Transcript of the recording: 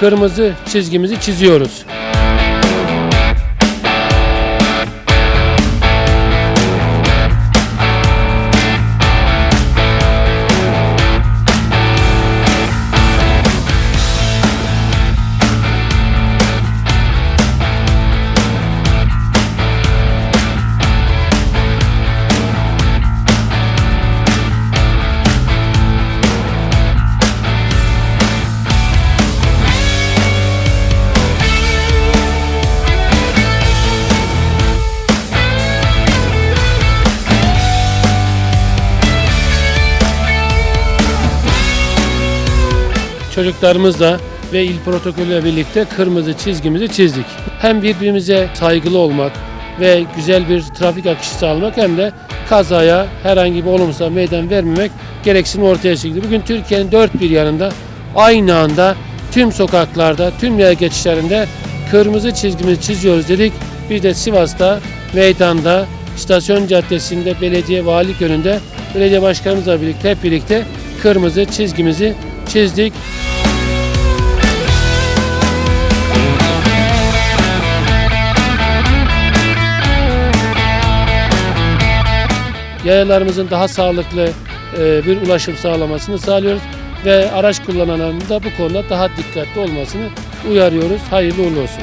kırmızı çizgimizi çiziyoruz. Çocuklarımızla ve il protokolüyle birlikte kırmızı çizgimizi çizdik. Hem birbirimize saygılı olmak ve güzel bir trafik akışı sağlamak hem de kazaya herhangi bir olumsuz meydan vermemek gereksinimi ortaya çıktı. Bugün Türkiye'nin dört bir yanında aynı anda tüm sokaklarda, tüm yer geçişlerinde kırmızı çizgimizi çiziyoruz dedik. Biz de Sivas'ta, meydanda, istasyon caddesinde, belediye valilik önünde belediye başkanımızla birlikte hep birlikte kırmızı çizgimizi çizdik. yayalarımızın daha sağlıklı e, bir ulaşım sağlamasını sağlıyoruz ve araç kullananların da bu konuda daha dikkatli olmasını uyarıyoruz. Hayırlı uğurlu olsun.